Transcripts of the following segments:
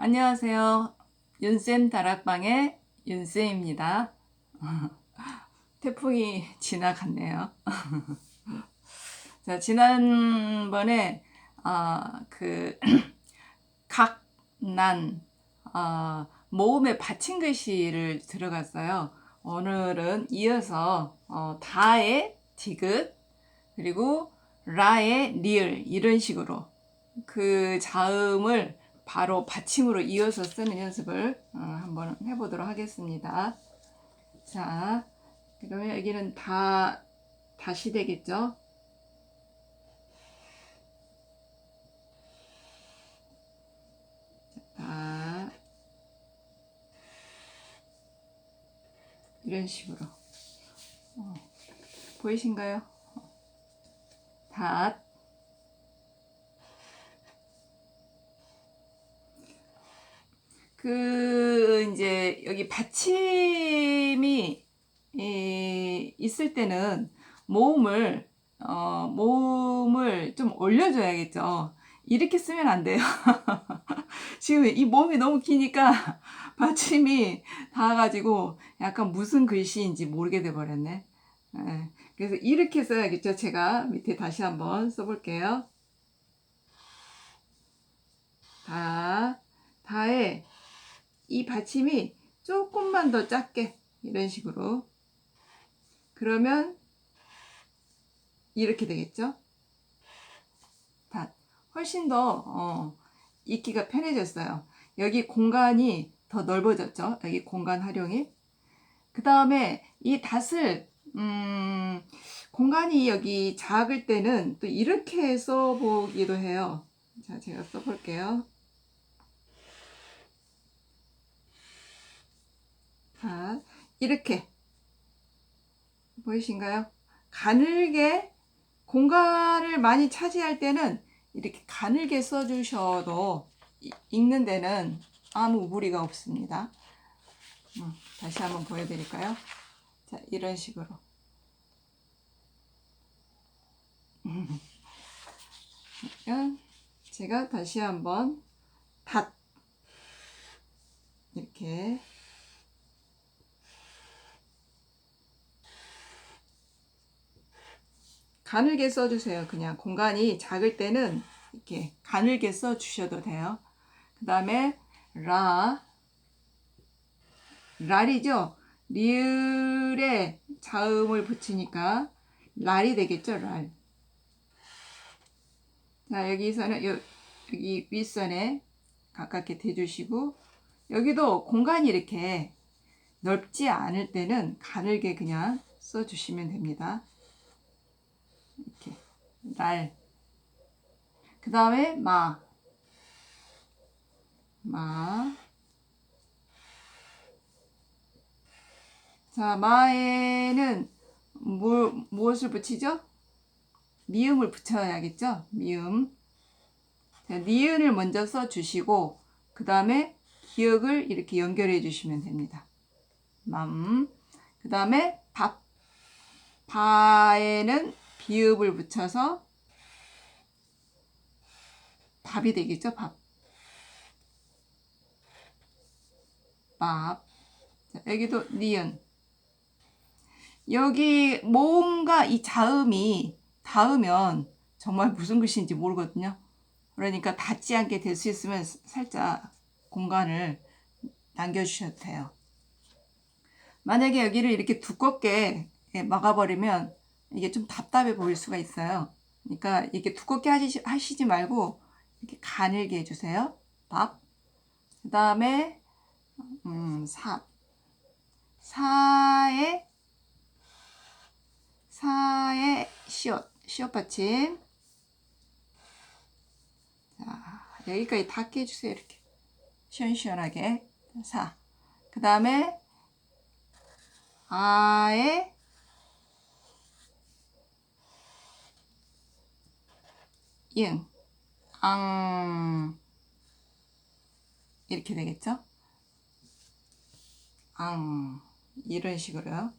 안녕하세요. 윤쌤 다락방의 윤쌤입니다. 태풍이 지나갔네요. 자, 지난번에, 아, 그, 각, 난, 아, 모음의 받침 글씨를 들어갔어요. 오늘은 이어서, 어, 다의 디귿, 그리고 라의 리을, 이런 식으로 그 자음을 바로 받침으로 이어서 쓰는 연습을 어, 한번 해보도록 하겠습니다. 자, 그러면 여기는 다, 다시 되겠죠? 다, 이런 식으로. 어, 보이신가요? 닷, 그 이제 여기 받침이 이, 있을 때는 모음을 어, 모음을 좀 올려줘야겠죠. 이렇게 쓰면 안 돼요. 지금 이 모음이 너무 기니까 받침이 닿아가지고 약간 무슨 글씨인지 모르게 돼버렸네. 예, 그래서 이렇게 써야겠죠. 제가 밑에 다시 한번 써볼게요. 다, 다에 이 받침이 조금만 더 작게 이런 식으로 그러면 이렇게 되겠죠? 다 훨씬 더 어, 읽기가 편해졌어요. 여기 공간이 더 넓어졌죠? 여기 공간 활용이. 그 다음에 이 닷을 음, 공간이 여기 작을 때는 또 이렇게 써보기도 해요. 자, 제가 써볼게요. 자, 이렇게 보이신가요? 가늘게 공간을 많이 차지할 때는 이렇게 가늘게 써주셔도 읽는 데는 아무 무리가 없습니다. 음, 다시 한번 보여드릴까요? 자, 이런 식으로. 제가 다시 한번 닷 이렇게 가늘게 써주세요. 그냥 공간이 작을 때는 이렇게 가늘게 써주셔도 돼요. 그 다음에 라 랄이죠. 리을에 자음을 붙이니까 랄이 되겠죠. 랄. 자 여기서는 요, 여기 윗선에 가깝게 대주시고 여기도 공간이 이렇게 넓지 않을 때는 가늘게 그냥 써주시면 됩니다. 이렇게 날. 그 다음에 마. 마. 자, 마에는 무, 무엇을 붙이죠? 미음을 붙여야겠죠? 미음. 자, 니은을 먼저 써주시고, 그 다음에 기억을 이렇게 연결해 주시면 됩니다. 맘. 그 다음에 밥. 바에는 비읍을 붙여서 밥이 되겠죠? 밥. 밥. 자, 여기도 니은. 여기 모음과 이 자음이 닿으면 정말 무슨 글씨인지 모르거든요. 그러니까 닿지 않게 될 수 있으면 살짝 공간을 남겨주셔도 돼요. 만약에 여기를 이렇게 두껍게 막아버리면 이게 좀 답답해 보일 수가 있어요. 그러니까 이렇게 두껍게 하시, 하시지 말고 이렇게 가늘게 해주세요. 밥. 그 다음에 음, 삽. 사에 사에 시옷 시옷 받침. 자 여기까지 닿게 해주세요. 이렇게 시원시원하게 사. 그 다음에 아에 잉, 앙 이렇게 되겠죠? 앙 이런 식으로요.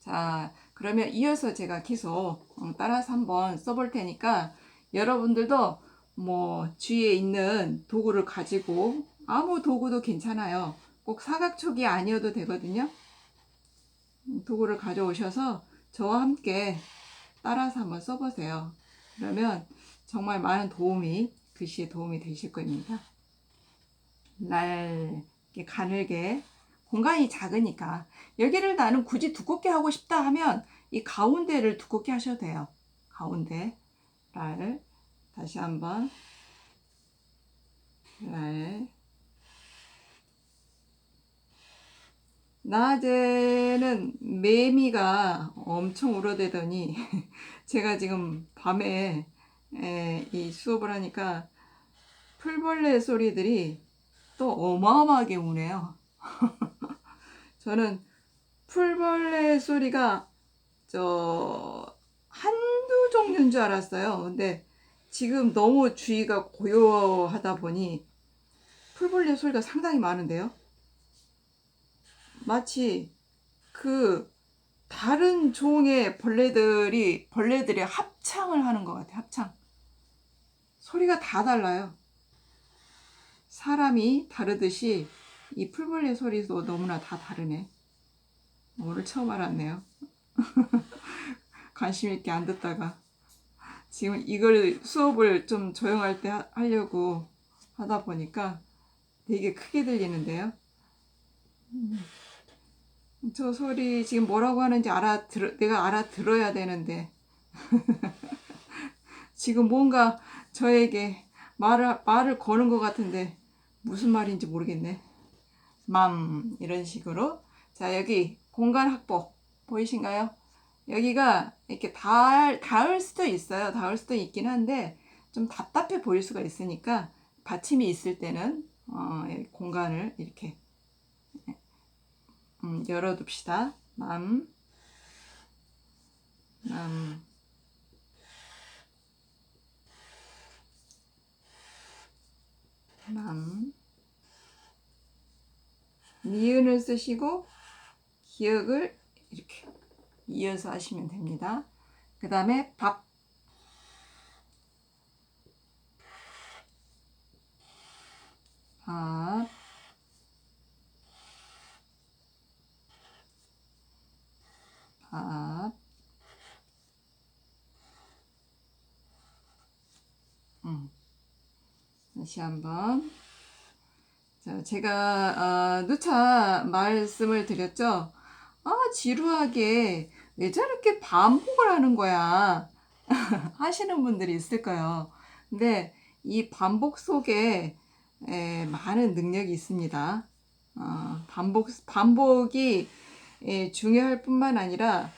자 그러면 이어서 제가 계속 어, 따라서 한번 써볼 테니까 여러분들도 뭐 주위에 있는 도구를 가지고 아무 도구도 괜찮아요. 꼭 사각촉이 아니어도 되거든요. 음, 도구를 가져오셔서 저와 함께 따라서 한번 써보세요. 그러면 정말 많은 도움이 글씨에 도움이 되실 겁니다. 날 가늘게. 공간이 작으니까. 여기를 나는 굳이 두껍게 하고 싶다 하면 이 가운데를 두껍게 하셔도 돼요. 가운데. 날 다시 한번. 날 낮에는 매미가 엄청 울어대더니 제가 지금 밤에 에, 이 수업을 하니까 풀벌레 소리들이 또 어마어마하게 우네요. 저는 풀벌레 소리가 저 한두 종류인 줄 알았어요. 근데 지금 너무 주위가 고요하다 보니 풀벌레 소리가 상당히 많은데요. 마치 그 다른 종의 벌레들이 벌레들의 합창을 하는 것 같아요. 합창. 소리가 다 달라요. 사람이 다르듯이 이 풀벌레 소리도 너무나 다 다르네. 오늘 처음 알았네요. 관심 있게 안 듣다가 지금 이걸 수업을 좀 조용할 때 하- 하려고 하다 보니까 되게 크게 들리는데요. 음. 저 소리 지금 뭐라고 하는지 알아들 내가 알아들어야 되는데 지금 뭔가 저에게 말을 말을 거는 것 같은데 무슨 말인지 모르겠네. 맘 이런 식으로 자 여기 공간 확보 보이신가요? 여기가 이렇게 닿을, 닿을 수도 있어요. 닿을 수도 있긴 한데 좀 답답해 보일 수가 있으니까 받침이 있을 때는 어, 이 공간을 이렇게 음, 열어둡시다. 맘, 맘, 맘. 니은을 쓰시고 기억을 이렇게 이어서 하시면 됩니다. 그 다음에 밥. 밥. 밥. 음. 다시 한번. 자, 제가 어, 누차 말씀을 드렸죠. 아, 지루하게 왜 저렇게 반복을 하는 거야? 하시는 분들이 있을 거예요. 근데 이 반복 속에 에, 많은 능력이 있습니다. 어, 반복, 반복이 에, 중요할 뿐만 아니라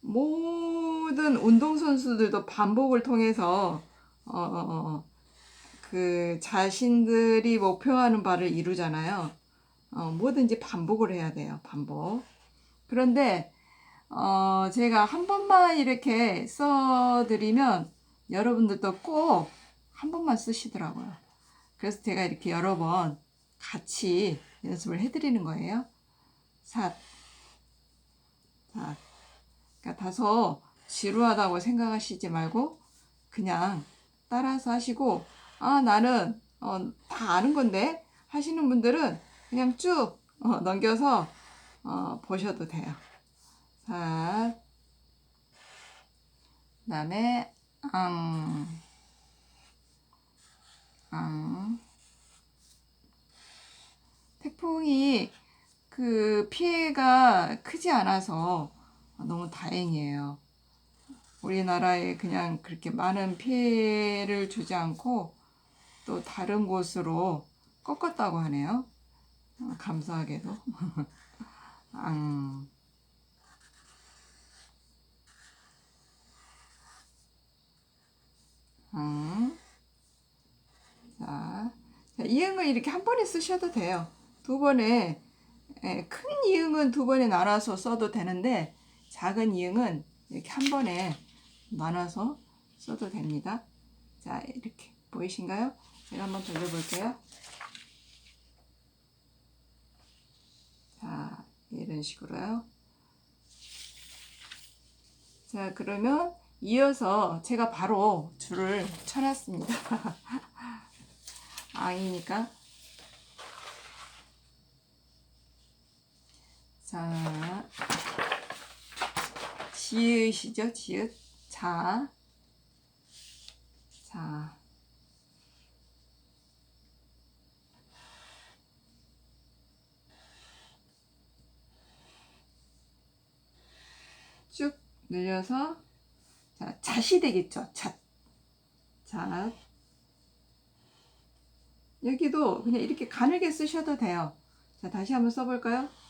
모든 운동선수들도 반복을 통해서 어, 어, 어, 그 자신들이 목표하는 바를 이루잖아요. 어, 뭐든지 반복을 해야 돼요. 반복. 그런데 어, 제가 한 번만 이렇게 써드리면 여러분들도 꼭 한 번만 쓰시더라고요. 그래서 제가 이렇게 여러 번 같이 연습을 해드리는 거예요. 삿, 삿. 그러니까 다소 지루하다고 생각하시지 말고 그냥 따라서 하시고 아 나는 어, 다 아는 건데 하시는 분들은 그냥 쭉 어, 넘겨서 어, 보셔도 돼요. 자, 그다음에 앙, 앙. 태풍이 그 피해가 크지 않아서 너무 다행이에요. 우리나라에 그냥 그렇게 많은 피해를 주지 않고 또 다른 곳으로 꺾었다고 하네요. 어, 감사하게도. 앙. 앙. 자, 자, 이응을 이렇게 한 번에 쓰셔도 돼요. 두 번에, 예, 큰 이응은 두 번에 나눠서 써도 되는데, 작은 이응은 이렇게 한 번에 나눠서 써도 됩니다. 자, 이렇게 보이신가요? 제가 한번 돌려볼게요. 자, 이런 식으로요. 자, 그러면 이어서 제가 바로 줄을 쳐놨습니다. 앙이니까. 자, 지읒이죠, 지읒. 자, 자. 쭉 늘려서 자, 잣이 되겠죠. 잣. 잣. 여기도 그냥 이렇게 가늘게 쓰셔도 돼요. 자, 다시 한번 써볼까요?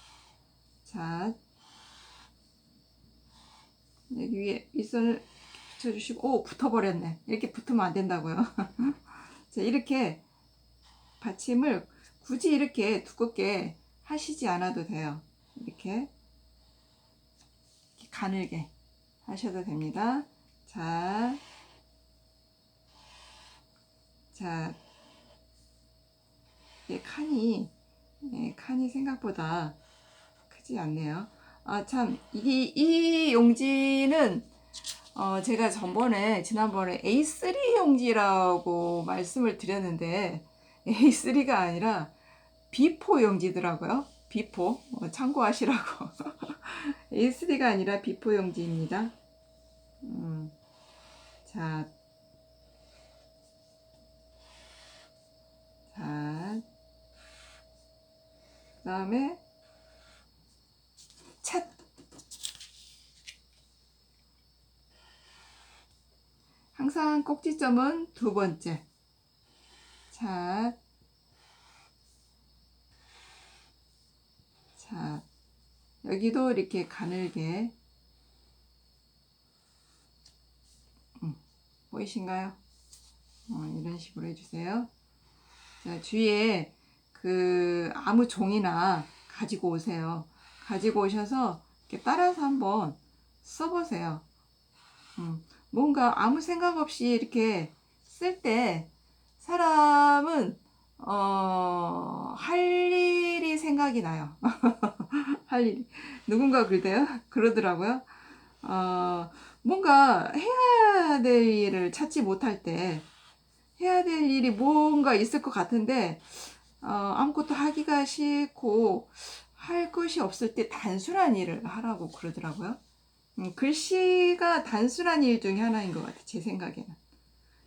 잣. 여기 위에 윗선을 붙여주시고, 오, 붙어버렸네. 이렇게 붙으면 안 된다고요. 자, 이렇게 받침을 굳이 이렇게 두껍게 하시지 않아도 돼요. 이렇게. 이렇게 가늘게 하셔도 됩니다. 자, 자, 예, 칸이, 예, 칸이 생각보다 크지 않네요. 아, 참, 이, 이 용지는, 어, 제가 전번에, 지난번에 A3 용지라고 말씀을 드렸는데, A3가 아니라 B4 용지더라고요. B4. 어, 참고하시라고. A3가 아니라 B4 용지입니다. 음, 자, 자, 그 다음에 항상 꼭지점은 두 번째. 찻. 자, 여기도 이렇게 가늘게 음, 보이신가요? 어, 이런 식으로 해주세요. 자, 주위에 그 아무 종이나 가지고 오세요. 가지고 오셔서 이렇게 따라서 한번 써보세요. 음, 뭔가 아무 생각 없이 이렇게 쓸 때 사람은 어, 할 일이 생각이 나요. 할 일. 누군가 그러대요? 그러더라고요. 어, 뭔가 해야 될 일을 찾지 못할 때, 해야 될 일이 뭔가 있을 것 같은데, 어, 아무것도 하기가 싫고, 할 것이 없을 때 단순한 일을 하라고 그러더라고요. 음, 글씨가 단순한 일 중에 하나인 것 같아요. 제 생각에는.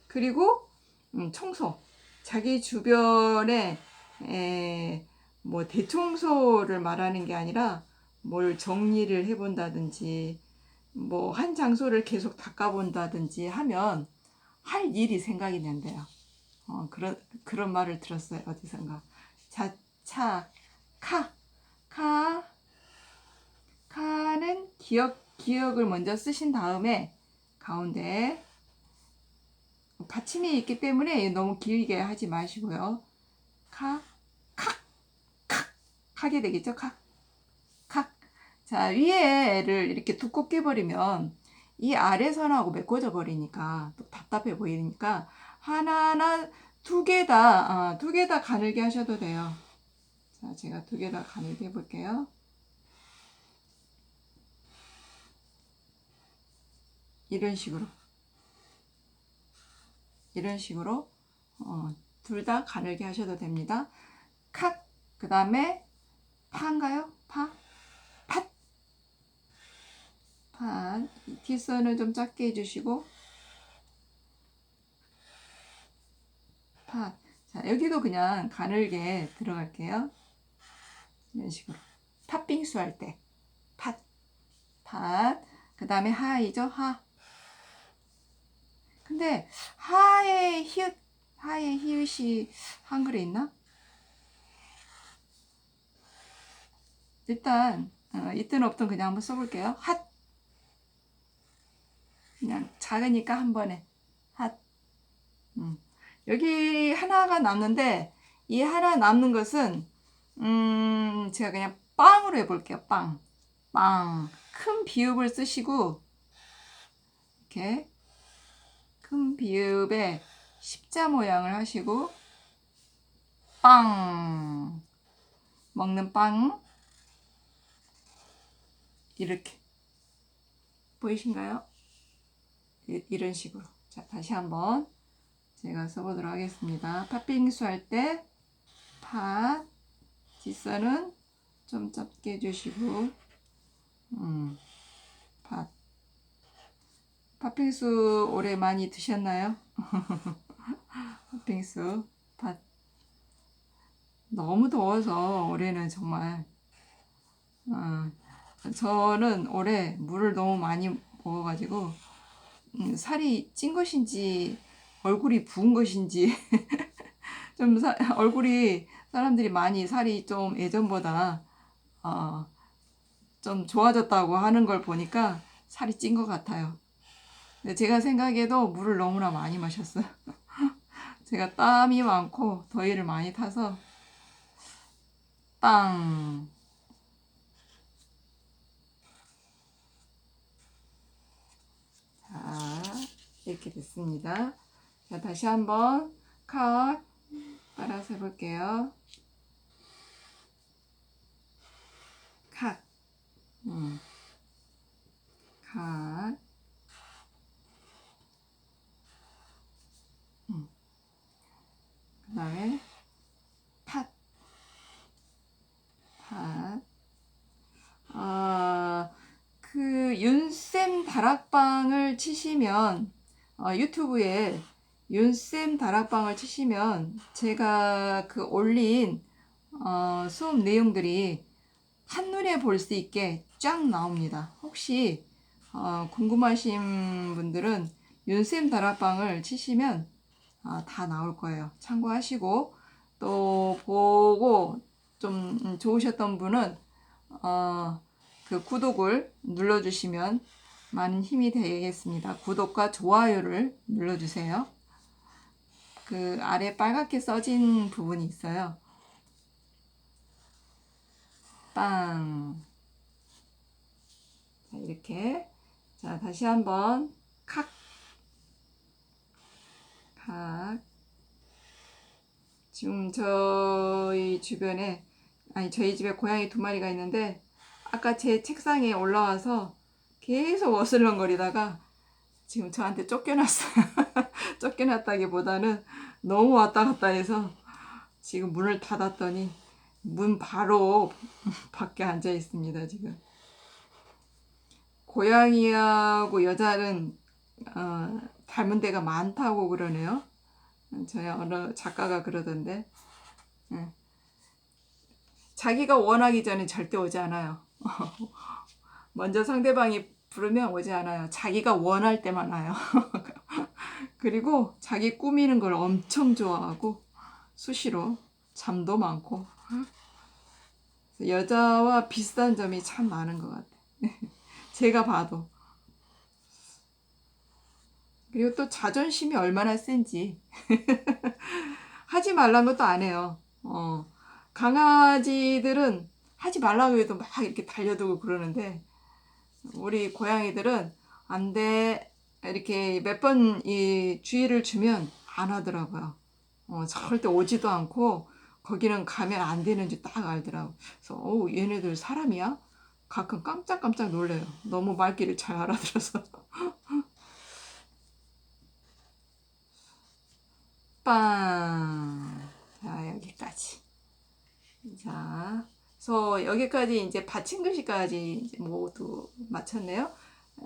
그리고, 음, 청소. 자기 주변에 에, 뭐 대청소를 말하는 게 아니라 뭘 정리를 해본다든지 뭐 한 장소를 계속 닦아본다든지 하면 할 일이 생각이 난대요. 어, 그런 그런 말을 들었어요 어디선가. 자, 차, 카, 카, 카는 기억 기억을 먼저 쓰신 다음에 가운데 받침이 있기 때문에 너무 길게 하지 마시고요. 카, 칵, 칵 하게 되겠죠. 칵, 칵. 자 위에를 이렇게 두껍게 버리면 이 아래 선하고 메꿔져 버리니까 또 답답해 보이니까 하나하나 두 개 다, 어, 두개 다 가늘게 하셔도 돼요. 자, 제가 두 개 다 가늘게 해볼게요. 이런 식으로. 이런 식으로 어, 둘 다 가늘게 하셔도 됩니다. 칵, 그 다음에 파인가요? 파? 팥! 팥. 뒷선을 좀 작게 해주시고 팥. 자, 여기도 그냥 가늘게 들어갈게요. 이런 식으로. 팥빙수 할 때. 팥. 팥. 그 다음에 하이죠? 하. 근데 하의 히읗 하의 히읗이 한글에 있나? 일단 어, 있든 없든 그냥 한번 써볼게요. 핫 그냥 작으니까 한 번에 핫 음. 여기 하나가 남는데 이 하나 남는 것은 음 제가 그냥 빵으로 해볼게요. 빵 빵. 큰 비읍을 쓰시고 이렇게 큰 비읍에 십자 모양을 하시고 빵 먹는 빵 이렇게 보이신가요? 이- 이런 식으로. 자, 다시 한번 제가 써보도록 하겠습니다. 팥빙수 할 때 팥, 뒷선은 좀 짧게 해주시고, 음, 팥. 팥빙수 올해 많이 드셨나요? 팥빙수, 팥. 너무 더워서 올해는 정말, 어, 저는 올해 물을 너무 많이 먹어가지고, 음, 살이 찐 것인지, 얼굴이 부은 것인지, 좀 사- 얼굴이 사람들이 많이 살이 좀 예전보다, 어, 좀 좋아졌다고 하는 걸 보니까 살이 찐 것 같아요. 근데 제가 생각해도 물을 너무나 많이 마셨어요. 제가 땀이 많고 더위를 많이 타서 땅. 자, 이렇게 됐습니다. 자, 다시 한번 컷 따라서 해볼게요. 컷. 음. 컷. 그 다음에 팥. 팥. 아, 그 윤쌤 다락방을 치시면 어, 유튜브에 윤쌤 다락방을 치시면 제가 그 올린 어, 수업 내용들이 한눈에 볼 수 있게 쫙 나옵니다. 혹시 어, 궁금하신 분들은 윤쌤 다락방을 치시면 아, 다 나올 거예요. 참고하시고 또 보고 좀 음, 좋으셨던 분은 어, 그 구독을 눌러주시면 많은 힘이 되겠습니다. 구독과 좋아요를 눌러주세요. 그 아래 빨갛게 써진 부분이 있어요. 빵. 자, 이렇게. 자, 다시 한번 칵. 칵. 지금 저희 주변에 아니 저희 집에 고양이 두 마리가 있는데 아까 제 책상에 올라와서 계속 어슬렁거리다가 지금 저한테 쫓겨났어요. 쫓겨났다기보다는 너무 왔다 갔다 해서 지금 문을 닫았더니 문 바로 밖에 앉아 있습니다, 지금. 고양이하고 여자는 어, 닮은 데가 많다고 그러네요. 저희 어느 작가가 그러던데. 예. 자기가 원하기 전에 절대 오지 않아요. 먼저 상대방이 부르면 오지 않아요. 자기가 원할 때만 와요. 그리고 자기 꾸미는 걸 엄청 좋아하고 수시로 잠도 많고 여자와 비슷한 점이 참 많은 것 같아요. 제가 봐도. 그리고 또 자존심이 얼마나 센지. 하지 말란 것도 안 해요. 어. 강아지들은 하지 말라고 해도 막 이렇게 달려들고 그러는데, 우리 고양이들은 안 돼. 이렇게 몇 번 이 주의를 주면 안 하더라고요. 어, 절대 오지도 않고, 거기는 가면 안 되는지 딱 알더라고. 그래서, 어우, 얘네들 사람이야? 가끔 깜짝깜짝 놀래요. 너무 말귀를 잘 알아들어서. 빵. 자, 여기까지. 자, 그래서 여기까지 이제 받침 글씨까지 모두 마쳤네요.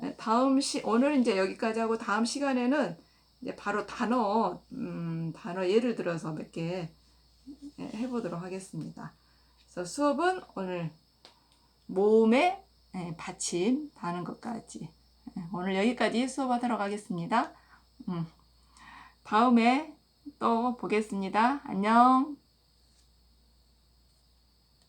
에, 다음 시, 오늘 이제 여기까지 하고 다음 시간에는 이제 바로 단어, 음, 단어 예를 들어서 몇 개 해보도록 하겠습니다. 그래서 수업은 오늘 모음에 예, 받침 다는 것까지 예, 오늘 여기까지 수업하도록 하겠습니다. 음, 다음에 또 보겠습니다. 안녕.